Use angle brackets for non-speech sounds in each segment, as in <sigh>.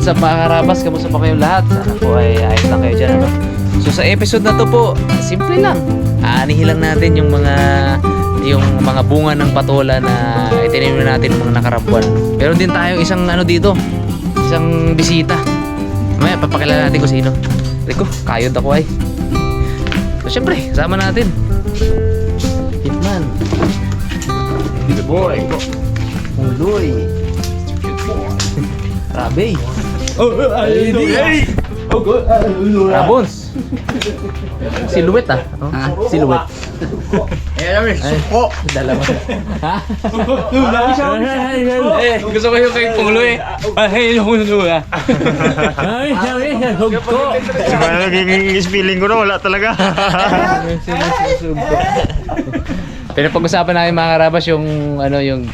what's up mga karabas? Kamusta pa kayong lahat? Sana po ay ayos lang kayo dyan, ano? So sa episode na to po, simple lang. Aanihin lang natin yung mga yung mga bunga ng patola na itinanim na natin mga nakarang buwan. Meron din tayong isang ano dito, isang bisita. Mamaya papakilala natin kung sino. Rico, kayod ako ay. So syempre, kasama natin. Hitman. Good boy. Pungloy. Rabe. Oh, ay, Rabons. Silhouette ah. Oh, silhouette. Ay, Suko! dalawa. <laughs> Ha? Eh, gusto ko yung kay Punglo eh. Ay, ah. Ay, ay, ay, hugko. Diba naging feeling ko na wala talaga. Pinapag-usapan namin mga karabas yung ano yung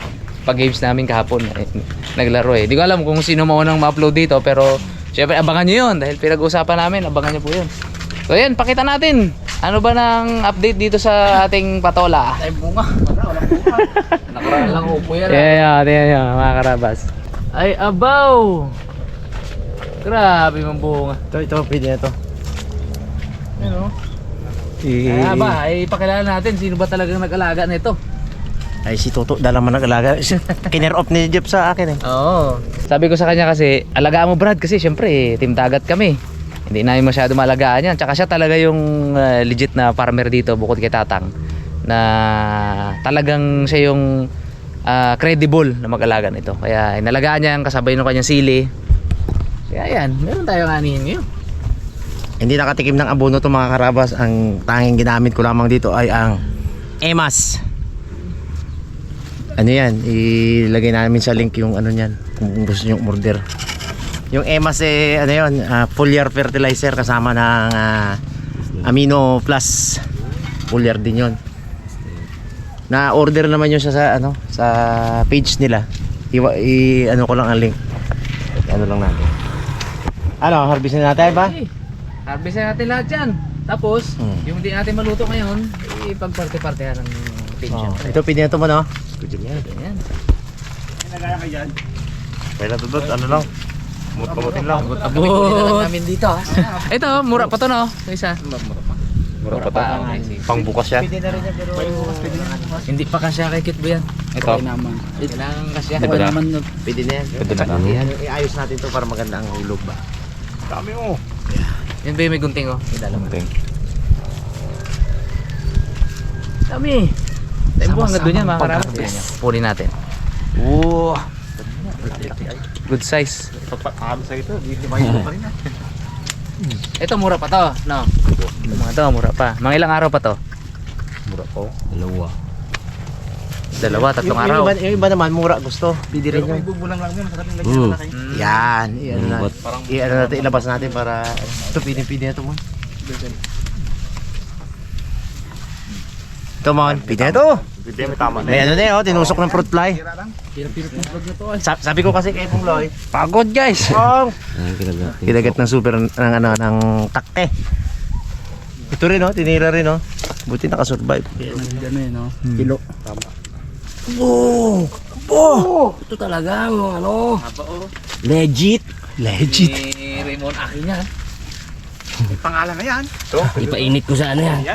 pag-games namin kahapon. Eh, naglaro eh. Di ko alam kung sino maunang ma-upload dito pero syempre abangan nyo yun dahil pinag-usapan namin. Abangan nyo po yun. So yan, pakita natin. Ano ba ng update dito sa ating patola? Ay bunga. <laughs> Nakaraan lang upo yan. Yeah, yeah, yeah, yeah, mga karabas. Ay, abaw! Grabe mong bunga. ito, ito, pwede na ito. Ano? Kaya ba, ay pakilala natin sino ba talagang nag-alaga nito. Ay, si Toto, dala man nag-alaga. <laughs> Kiner off ni Jeff sa akin eh. Oo. Sabi ko sa kanya kasi, alagaan mo Brad kasi syempre eh, team dagat kami. Hindi namin masyado malagaan yan. Tsaka siya talaga yung uh, legit na farmer dito bukod kay Tatang. Na talagang siya yung uh, credible na mag-alaga nito. Kaya inalagaan niya kasabay ng kanyang sili. Kaya yan, meron tayong anihin ngayon. Hindi nakatikim ng abono to mga karabas. Ang tanging ginamit ko lamang dito ay ang Emas. Ano yan? Ilagay namin sa link yung ano yan. Kung gusto nyo order. Yung Emas eh, ano yun? ah, foliar fertilizer kasama ng ah, Amino Plus. Foliar din yun. Na order naman yun siya sa ano sa page nila. Iwa, i ano ko lang ang link. Ano lang natin. Ano, harvestin natin ba? Okay. Harvest na natin lahat yan. Tapos, Hmm. yung di natin maluto ngayon, ipagparte-partehan ng team Oh, ito pwede na ito mo no? Good job yan. Ayan. Kaya tutut, ano lang? Mut-mutin lang. Abot. namin dito ha. Ito, mura pa to no? Isa. Mura pa to. Okay, sige. Pangbukas yan. Hindi pa kasya kay Kit yan. Ito. naman. Kailangan kasya. Na? naman. Pwede na yan. Pwede na. Yan, iayos natin to para maganda ang hulog ba? Dami mo. Yan ba yung may gunting oh? Okay. Dami. Tayo mo hanggang doon yan mga karami. natin. Oo. Good size. Pagpapakam sa ito, hindi mayo pa rin. Ito mura pa to. No. Ito mga to, mura pa. Mga ilang araw pa to? Mura po. Dalawa. Dalawa, tatlong araw. Yung iba, yung iba naman, mura gusto. Pwede rin yun. Mm. Mm. Yan. Iyan na. Iyan na natin, ilabas natin para ito pwede-pwede na ito mo. Ito man, pwede na ito. Pwede may tama May ano na yun, oh, tinusok ng fruit fly. Sa- sabi ko kasi kay Pungloy, pagod guys. Oh, Ang kinagat. Ng super ng ano ng takte. Ito rin oh, tinira rin oh. Buti nakasurvive. Kilo. Tama. Oh! Oh! Ito talaga ano. Legit. Legit. Ni Raymond akin yan. Ipainit ko sa ano yan. <laughs>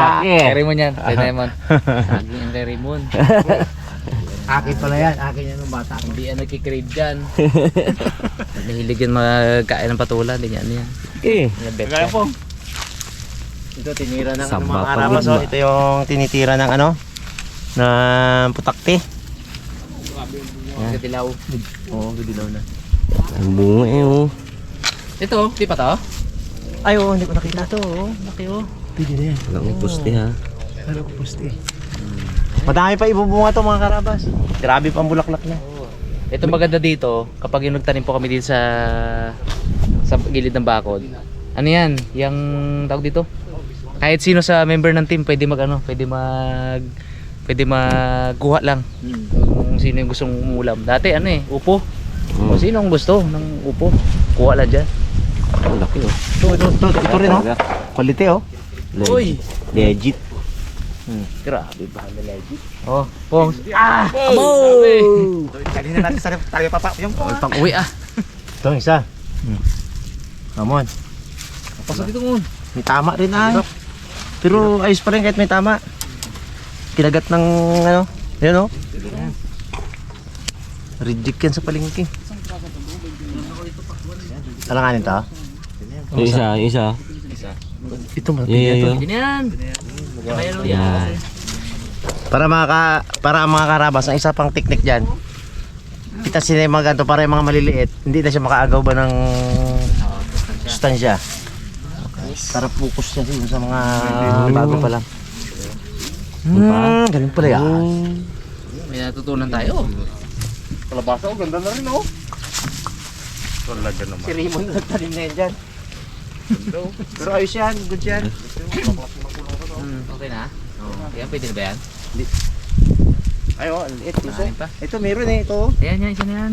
Laki. Kay Raymond yan. Kay Raymond. <laughs> Lagi yan kay Raymond. <laughs> Akin pala yan, akin yan ng bata. Hindi yan nagkikrave dyan. Nahilig yan magkain ng patula. Hindi yan yan. Okay. Kaya po. Ito tinira ng ano, mga karabas rin oh. Ito yung tinitira ng ano ng putakte. Yan. Dilaw. Oo, oh, dilaw na. Ang bunga eh oh. Ito, di pa to? Ay, oo, hindi ko nakita to. Oh. Laki oh. Pwede na yan. Walang puste ha. Ano ko pusti. Madami pa ibubunga to mga karabas. Grabe pa ang bulaklak na. Ito maganda dito, kapag yung nagtanim po kami dito sa sa gilid ng bakod. Ano yan? Yung tawag dito? Kahit sino sa member ng team pwede mag ano, pwede mag pwede magkuha lang. Kung sino yung gustong umulam. Dati ano eh, upo. Kung sino ang gusto ng upo, kuha lang dyan. Ang laki oh. Ito, ito, ito, ito rin oh. Quality oh. Legit. Uy! Legit. Hmm. Grabe ba? Oh, Pong. Ah! Abo! Dali na natin sa tayo papa. Yung po. Oh, pang uwi ah. Ito, isa. Hmm. Come on. Pasok dito mo. May tama rin ay. Pero ayos pa rin kahit may tama. Kinagat ng ano, yun o. Reject yan sa palengke. Alanganin to? Yung isa, yung isa. Ito Yeah, yeah, yeah. Ganyan. Yan. Para mga ka, para mga karabas, ang isa pang technique diyan. Kita sila yung mga ganito para yung mga maliliit, hindi na siya makaagaw ba ng sustansya. Para focus siya siguro sa mga bago pa lang. Hmm, ganun pala yan. May natutunan tayo. Kalabasa ko, ganda na rin oh. Talaga naman. Si Raymond nagtanim na yan dyan. Pero ayos yan, good yan. Hmm, okay na? Oo. Yan, pwede na ba yan? Ay, oh, liit. Ito, Kumain pa. ito meron eh, ito. Ayan yan, isa na yan.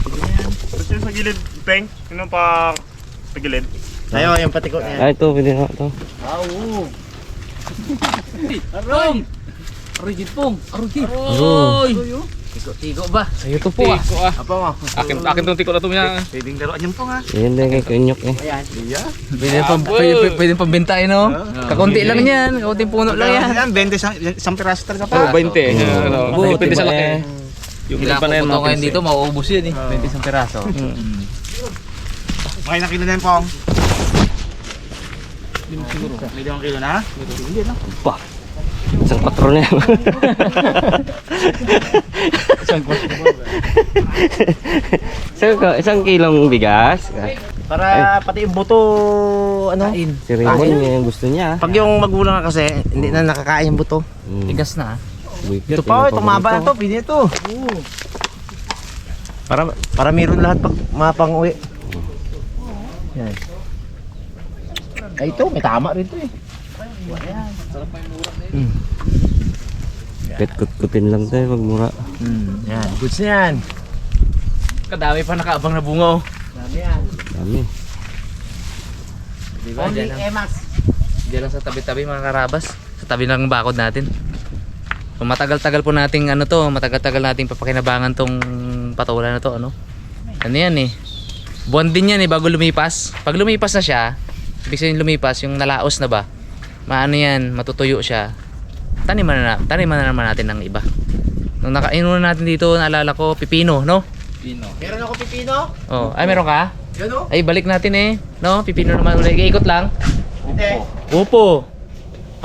Isa na yan. Tapos yung sa gilid, Peng. Yun ang pa sa gilid. Ayo, yung patiko niya. Ah, ito, pwede na ito. Ah, oo. Aroy! Aroy, Jitpong! Aroy, Jit! Aroy! Tigo-tigo ba? Sa'yo to po ah. Apa mo? Akin, akin tong tiko na to niya. Pwedeng laruan yan po nga. Yan din kay Kunyok eh. Ayan. Pwede pang pwede, pwede, pwede pang bintain, no? Kakunti lang yan. Kakunting puno lang yan. Yan, 20 isang, isang piraso talaga pa. 20. Ano, Buti depende sa laki. eh. Yung Kailangan iba na yan, ko mga ngayon dito, mauubos yan eh. 20 isang peraso. Mga ilang kilo na yan, Pong? Siguro. Limang kilo na? Hindi na. Pa. Isang patro na yan. isang, isang kilong bigas. Para pati yung buto, ano? Si Raymond yan gusto niya. Pag yung magulang ka kasi, hindi na nakakain yung buto. Mm. Tigas na. Wicked, Ito pa, oh, yan ang itong maba na to, pwede ito. Para, para meron lahat pag mapang uwi. Yan. Ay, ito, may tama rin ito eh. Kahit kut-kutin lang tayo pag mura. Hmm, yan, goods na yan. Kadami pa nakaabang na bunga oh. Dami yan. Dami. Diba? Only lang, emas. diyan lang sa tabi-tabi mga karabas. Sa tabi ng bakod natin. So, matagal-tagal po nating ano to, matagal-tagal nating papakinabangan tong patola na to, ano? Ano yan eh. Buwan din yan eh bago lumipas. Pag lumipas na siya, ibig sabihin lumipas, yung nalaos na ba, maano yan, matutuyo siya. Taniman na, taniman na naman natin ng iba. Nung nakainunan natin dito, naalala ko, pipino, no? Meron ako pipino. Oh, ay meron ka? Yan o. Ay, balik natin eh. No? Pipino naman ulit. Ikot lang. Hindi. Upo.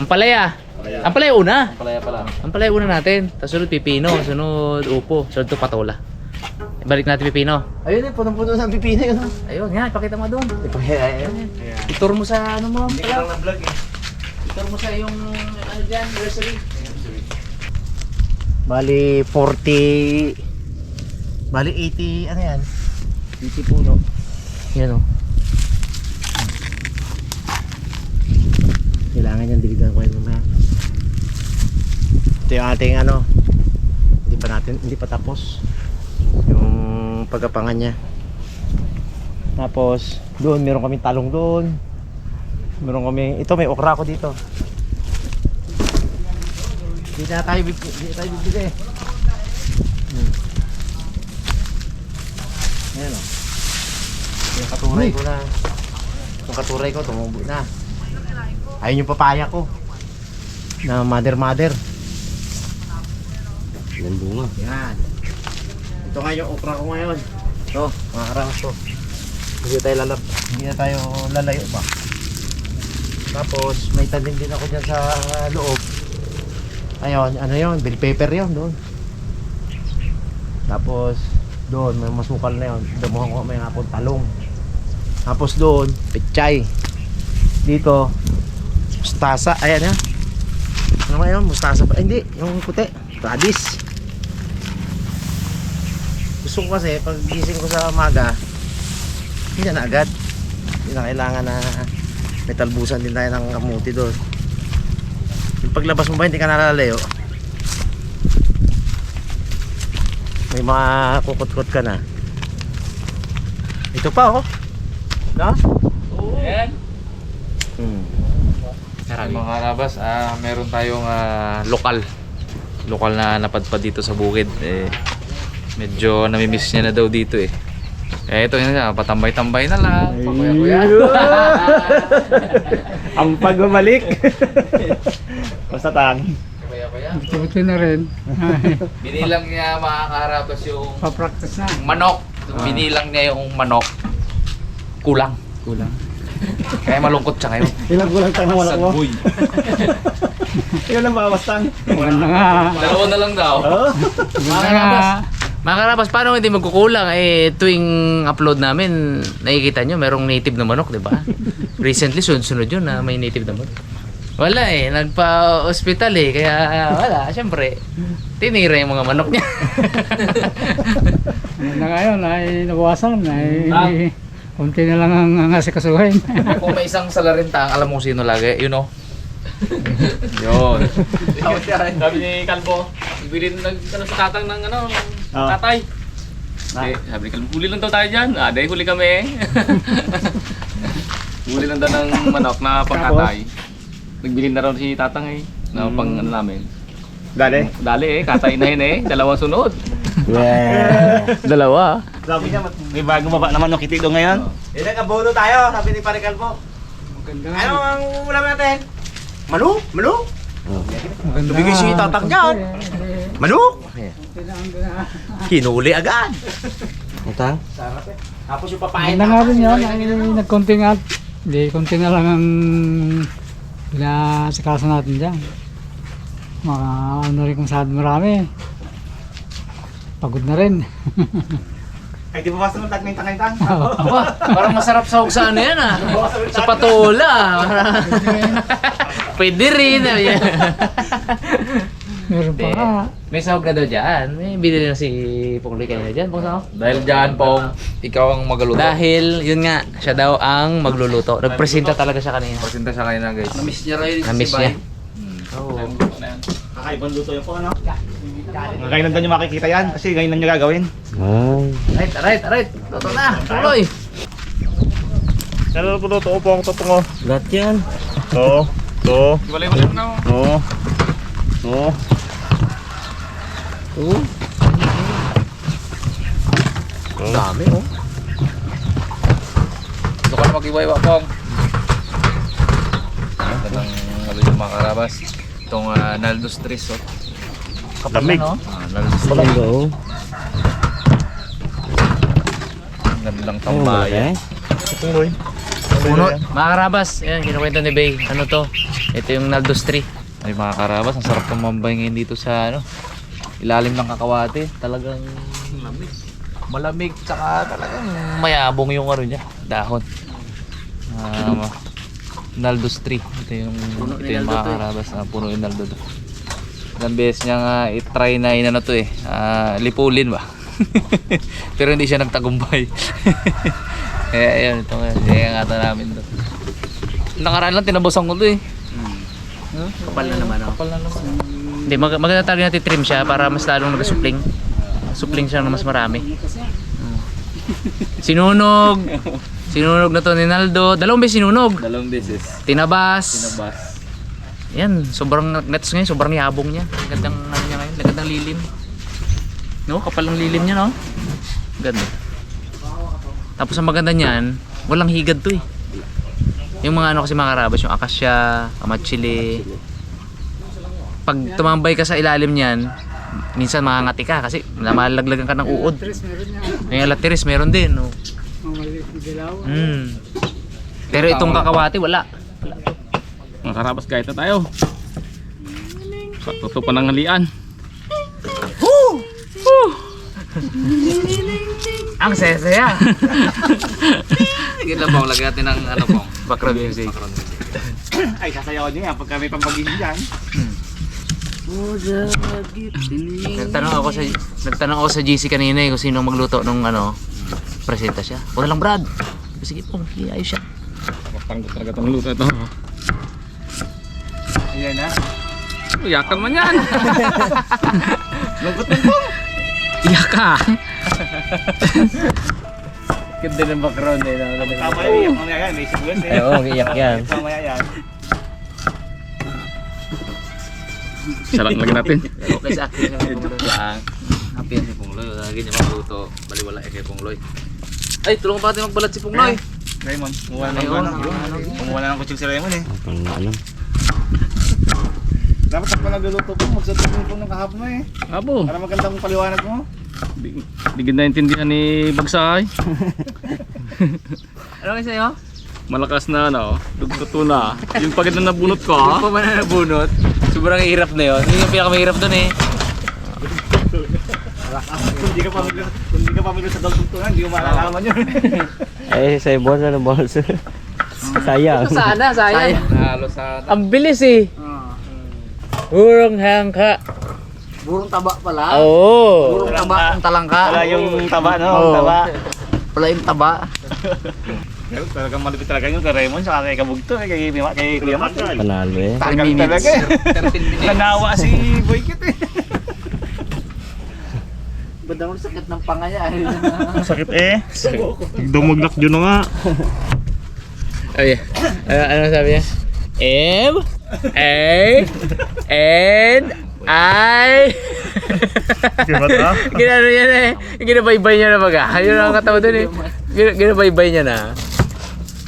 Ampalaya. Ampalaya una. Palaya pala. Ampalaya una natin. Tapos sunod pipino. Sunod upo. Sunod to patola. Balik natin pipino. Ayun eh, punong-puno ng pipino yun. oh. Ayun, nga. Ipakita mo doon. Ayun. Itur mo sa ano mo. Hindi ka lang na-vlog eh. Itur mo sa yung ano dyan, nursery. Bali 40 Bali 80 ano yan? 80 puno. Yan oh. Kailangan yan diligan ko yan mamaya. Ito yung ating ano. Hindi pa natin hindi pa tapos yung pagkapangan niya. Tapos doon meron kaming talong doon. Meron kami ito may okra ko dito. Hindi na tayo hindi tayo bibili. Hmm. Ayan o. Yung katuray ko na. Yung katuray ko tumubo na. Ayun yung papaya ko. Na mother mother. Yan bunga. Yan. Ito nga yung okra ko ngayon. Ito, mga karamas to. Hindi na tayo lalab. Hindi na tayo lalayo ba. Tapos may tanim din ako dyan sa loob. Ayun, ano yun? Bell pepper yun doon. Tapos doon may masukal na yun. Damuhan ko may hapon talong. Tapos doon, pechay. Dito, mustasa. Ayan yan. Ano nga yun? Mustasa pa. Ay, hindi, yung puti. Radish. Gusto ko kasi, pag gising ko sa umaga, hindi na agad. Hindi na kailangan na may talbusan din tayo ng kamuti doon. Yung paglabas mo ba, hindi ka nalalayo. May mga kukot-kot ka na. Ito pa oh. No? Ayan. Hmm. Mga karabas, ah, meron tayong ah, lokal. Lokal na napadpad dito sa bukid. Eh, medyo namimiss niya na daw dito eh. Eh, ito yun nga, patambay-tambay na lang. Pakuya-kuya. Ang pagbabalik. Basta tang. Pakuya-kuya. Buti na rin. Binilang niya mga karabas yung Pa-practice na. manok. Binilang niya yung manok. Kulang. Kulang. Kaya malungkot siya ngayon. Ilang kulang tang na wala ko. Sagboy. Ilan ang bawas tang? Maganda nga. Dalawa na lang daw. Oh. Maganda nga. Mga karabas, paano hindi magkukulang? Eh, tuwing upload namin, nakikita nyo, merong native na manok, di ba? <laughs> Recently, sunod-sunod yun na may native na manok. Wala eh, nagpa-hospital eh, kaya wala, syempre, tinira yung mga manok niya. <laughs> Maganda nga yun. Ay nabawasan. Ay Ah. kunti na lang ang, ang asikasuhin. Kung may isang salarintang, alam mo kung sino lagi, you know? <laughs> Yun. Sabi ni Kalbo, bilhin nag ano sa tatang ng ano, Ah. tatay. Eh, sabi ni Kalbo, huli lang daw tayo dyan. Ah, dahil huli kami eh. <laughs> huli lang daw ng manok na pangkatay. Nagbili na raw si tatang eh. Na pang ano namin. Dali. Dali eh, katay na yun eh. Dalawang sunod. <laughs> Yeah. <laughs> Dalawa. Sabi niya, may bagong baba naman ng kitilo ngayon. Ilan ka bono tayo, sabi ni Pare Calvo. Maganda. Ano ang ulam natin? Manu? Manu? Maganda Tumigil si tatang dyan. Manu? Kunti na Hinuli agad. Utang? Tapos yung papain Maganda nga rin yan. Ay nagkunti nga. Hindi, kunti na lang ang pinasikaso natin dyan. Mga ano rin kung saan marami. Pagod na rin. <laughs> Ay, di ba basta ng tagning tangay-tang? <laughs> Aba, parang masarap sa sa ano yan ah. Sa patola. Pwede rin. ah, yan. <laughs> Meron pa nga. May sahog na daw dyan. May binili na si Pongloy kanina dyan. Pong sahog. Dahil dyan, Pong, ikaw ang magluluto. Dahil, yun nga, siya daw ang magluluto. Nagpresenta talaga siya kanina. Presenta siya kanina, guys. Namiss niya rin Namiss niya. Oo. Kakaibang luto yung po, ano? Ngayon lang nyo makikita yan kasi ngayon lang nyo gagawin. Ay. Right, right, right. Luto na. Pongloy. Ano po to? Tupong, tupong oh. Lahat yan. To, to, Walay-walay mo na. to, to. Oo. Ang dami, oh. Gusto ka na mag-iwaiwa, Pong. Ito lang ano yung mga karabas. Itong uh, Naldos Tres, oh. Kapal Lamig. na, no? Ah, Naldos Walang go. Ang ganda lang tambayan. Tuloy. Puno. Mga karabas, yan, kinukwento ni Bay. Ano to? Ito yung Naldos Tree. Ay mga karabas, ang sarap tumambay ngayon dito sa ano, ilalim ng kakawate. Talagang lamig. Malamig, tsaka talagang mayabong yung ano niya, dahon. Um, Naldos Tree. Ito yung, ito yung mga karabas. Ah, puno yung Naldo to. Ilang beses niya nga i-try na inano to eh. ah, lipulin ba? <laughs> Pero hindi siya nagtagumpay. <laughs> Kaya ayun, ito nga. Ito namin to. Nakaraan lang, tinabosan ko to eh. Huh? Kapal na naman Kapal na naman. Hindi, mag maganda talaga natin trim siya para mas lalong nag-supling. Supling siya ng mas marami. Hmm. <laughs> Sinunog. Sinunog na to ni Naldo. Dalawang beses sinunog. Dalawang beses. Tinabas. Tinabas. Yan, sobrang nets ngayon, sobrang yabong niya. Ang Gandang ano niya ngayon, ang gandang lilim. No, kapal ng lilim niya, no? Ganda. Tapos ang maganda niyan, walang higad to eh. Yung mga ano kasi mga karabas, yung akasya, amachili. Pag tumambay ka sa ilalim niyan, minsan makangati ka kasi namalaglagan ka ng uod. Yung latiris meron din, no? Mm. Pero itong kakawati, wala. Mga karabas kahit na tayo. Patuto pa ng halian. Ang saya-saya. Sige lang pong, lagyan natin ng ano pong, background music. Ay, sasayawan nyo yan pagka may pambagin dyan. Nagtanong ako sa nagtanong ako sa GC kanina eh, kung sino ang magluto nung ano, presenta siya. Wala lang Brad. Sige pong, ayos siya. Tanggot talaga itong luto ito. Ayan na. Iyakan man yan. <laughs> Lungkot na po. Iyak ka. Ganda ng background eh. Tama yun, iyak mamaya yan. May sigulas eh. Oo, iyak yan. Mamaya yan. Lang lagyan natin. Okay sa akin yung Pungloy. Yan. Happy yan si Pungloy. Lagi niya magluto. Baliwala eh kay Pungloy. Ay, tulungan pa natin magbalat si Pungloy. Raymond, kumuha na ng ano. Kumuha na ng kutsyon si Raymond eh. Pang ano? Dapat ako nagluluto po, magsasabihin po ng kahapon mo eh. Abo. Para magandang paliwanag mo. Di, di ganda intindihan ni Bagsay. <laughs> Ano kayo sa'yo? Malakas na ano, dugtuto na. Yung pagod na nabunot ko Yung ah. pa man na nabunot. Sobrang hirap na yun. Yun yung pinakamahirap dun eh. Kung di ka pamilya, kung di ka pamilya sa dagtugtungan, hindi mo malalaman yun. <laughs> Eh, sa ibon na balls. Sayang. Sana, sayang. Nalo sa Ang bilis eh. Burong hangka. Burong taba pala. Oo. Burong taba ang talangka. Wala yung taba, no? Oo. Yung taba. Pala yung taba. Pero talagang malupit talaga yung kay Raymond, saka kay Kabugto, eh, kay, kay, kay Kuya Mat. Panalo eh. Tagal talaga eh. 13 minutes. Nanawa si Boykit eh. Badang sakit ng pangaya. Sakit eh. Dumugnak yun nga. Ay, ano, ano sabi niya? M A N I? Ginano niya na eh. Ginabaybay niya na baga. Yun ang katawa dun eh. Gina- Ginabaybay niya na.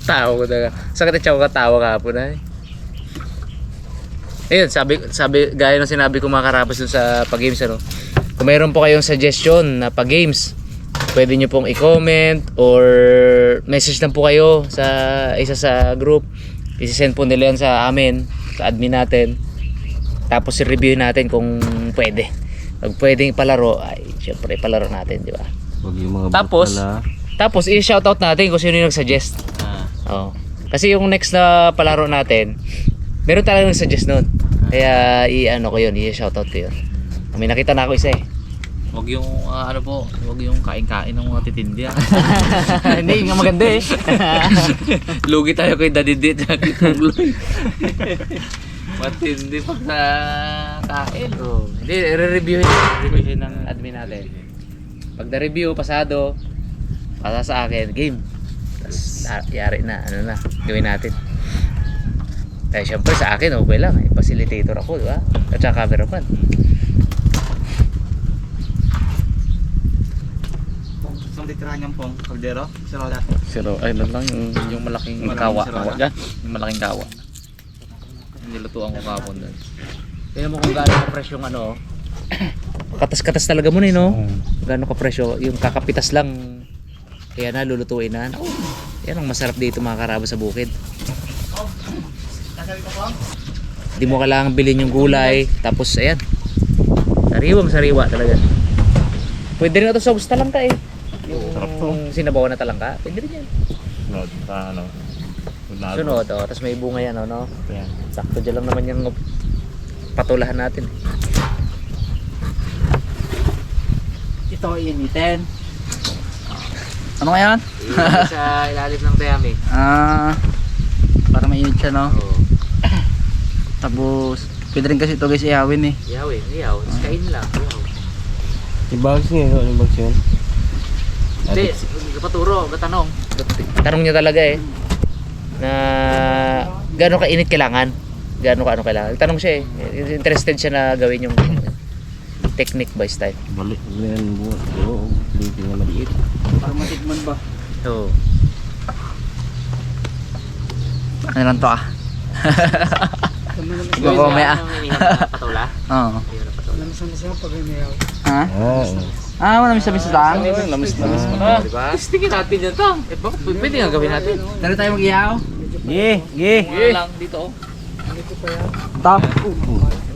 Tawa ko talaga. Sakit at siya ko katawa kahapon eh. Ayun, sabi, sabi, gaya ng sinabi ko mga karabas dun sa pag-games ano. Kung mayroon po kayong suggestion na pag-games, pwede nyo pong i-comment or message lang po kayo sa isa sa group. Isisend po nila yan sa amin, sa admin natin. Tapos i-review natin kung pwede. Pag pwedeng palaro, ay syempre palaro natin, di ba? Huwag yung mga Tapos, tapos i-shoutout natin kung sino yung nag-suggest. Oo. Kasi yung next na palaro natin, meron talagang nag-suggest nun. Kaya i-ano ko yun, i-shoutout ko yun. May nakita na ako isa eh. Huwag yung ah, ano po, huwag yung kain-kain ng mga titindi ah. <laughs> Hindi, yung maganda eh. <laughs> Lugi tayo kay Daddy Dit at Pungloy. Matindi pag sa kain. Oh. Hindi, re-review yun. Review ng admin natin. Pag na-review, pasado, pasa sa akin, game. Tapos, yari na, ano na, gawin natin. Kaya syempre sa akin, okay lang. Eh. Facilitator ako, di ba? At saka cameraman. Saan titirahan niyang pong kaldero? Sa roda. Zero, ay ano lang yung, yung malaking Malaking kawa. kawa dyan. Yung malaking kawa. Nilutuan ko kapon doon. Tingnan mo kung gaano ka presyo yung ano. Katas-katas talaga mo eh, no? Gaano ka presyo. Yung kakapitas lang. Kaya na, lulutuin na. Naku, yan ang masarap dito mga karaba sa bukid. Hindi mo kailangan bilhin yung gulay. Tapos, ayan. Sariwang sariwa talaga. Pwede rin ito sa gusto talangka eh. Yung sinabaw na talangka. Pwede rin yan. No, ano. Sunod, oh. Tapos may bunga yan, oh, no? Yan. Sakto dyan lang naman yung patulahan natin. Ito initin. Ano ngayon? sa ilalim ng tayami. <laughs> Ah, para mainit siya no. Oo. <coughs> Tapos, pwede rin kasi ito guys ihawin eh. Iyaw eh, iyaw. Tapos kain lang, iyaw. Ibags nga yun. Yung bags yun. Hindi, hindi ka paturo, katanong. Tanong niya talaga eh. Na gaano ka init kailangan? Gaano ka ano kailangan? Tanong siya eh. Interested siya na gawin yung technique by style. Balik. Yan buhat. Oo. Hindi nga maliit. Para matikman ba? Oo. Ano lang to ah? Iba ko may ah. Patula? Oo. Ha? Oo. Ah, wala may sabi sa lang. Lamis, lamis mo Ah, diba? Tingin natin yan tang. Eh, baka pwede nga gawin natin. Dali tayo mag-ihaw. Ge, ge. Mura lang dito. oh. Ito.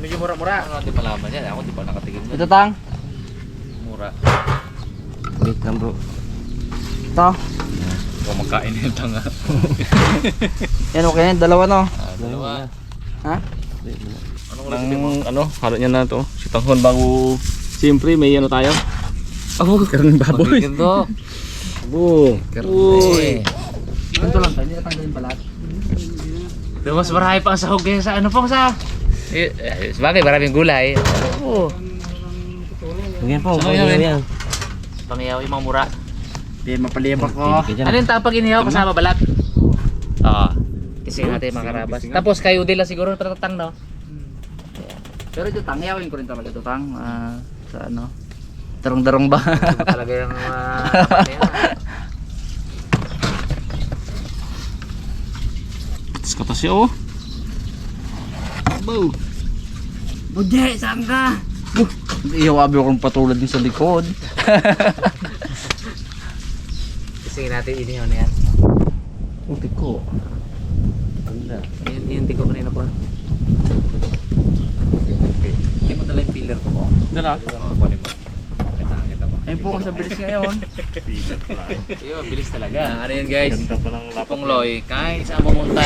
Medyo mura-mura. Ano natin malaman yan? Ako di pa nakatigil Ito tang. Mura. Wait lang bro. Ito. Huwag magkain yung tanga. <laughs> Yan okay na. Dalawa no. Ah, dalawa. Ha? Anong recipe mo? Ano, halo niya na to. Si Tanghon bago... Siyempre, may ano tayo. Oh, karang baboy. Ganito. Abo. Uy. Ganito lang tayo. Hindi natanggalin balat. Pero mas marami pa ang sahog kaya sa ano pong sa... Eh, eh, Sabagay, maraming gulay. Oo. Yan po. Saan Yan yan? yan. Pangiyaw yung mga mura. Hindi, mapalibak ko. Ano yung tapag inihaw kasama balat? Oo. Kasi natin mga karabas. Tapos kayo din lang siguro patatang no? Ayan. Pero ito tang, yawin ko rin talaga ito tang. Ah, sa ano? Darong-darong ba? Talaga yung mga <laughs> uh, yan. Patas ka siya oh. Bow. Budye, saan ka? Uh, ihawabi akong patulad din sa likod. <laughs> Sige natin inihaw na yan. Uti ko. Yan, yan, di ko kanina pa. Hindi mo dala yung pillar ko po. Dala. Ay po sa bilis ngayon. <laughs> Yo, bilis talaga. Ano yan guys? Ganda. Pong Loy, kahit saan pumunta,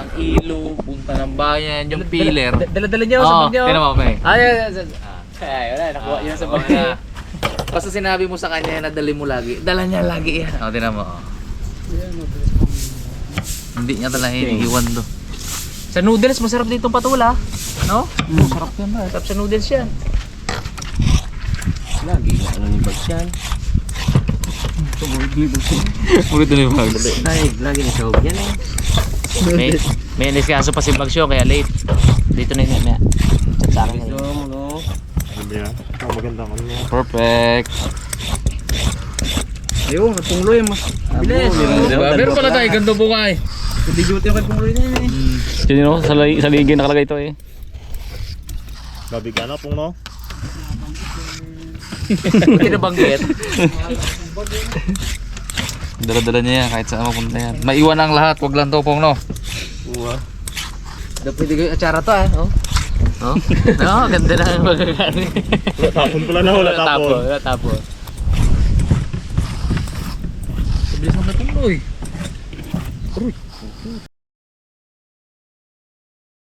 ng ilo, punta ng bayan, yung pillar. Dala-dala niyo Oo, tinan mo, May. Ay, ay, ay, ay, wala, nakuha yun sa bag niya. <laughs> Basta sinabi mo sa kanya na dali mo lagi, dala niya lagi yan. O, tinan mo. oh. Hindi niya dala hinihiwan do. Sa noodles, masarap dito patula. No? Sarap yan ba? Sarap sa noodles yan. Lagi, ano yung bags yan? Ulit na yung bags. Ay, lagi na sahog yan eh. May, may kaso pa si Bagsyo, kaya late. Dito na yun. Chat sa akin. ngayon. no? Sabi yan. Ikaw maganda ka niya. Perfect. Ayun, natungloy mas. Bilis. Meron pala tayo, ganito bukay. Hindi duty yung katungloy na yun eh. Sino no? Sa, li- sa ligi nakalagay ito eh. Gabi ka na pong no? Buti na banggit. <laughs> Dala-dala niya yan kahit saan mapunta yan. Maiwan ang lahat, wag lang to pong no. Dapat pwede ko yung atsara to ah. Oh. Oh? No, <laughs> ganda na <laughs> yung magkakani. Wala tapon pala na, wala tapon. Wala tapon. Bilis mo na tuloy. Uy.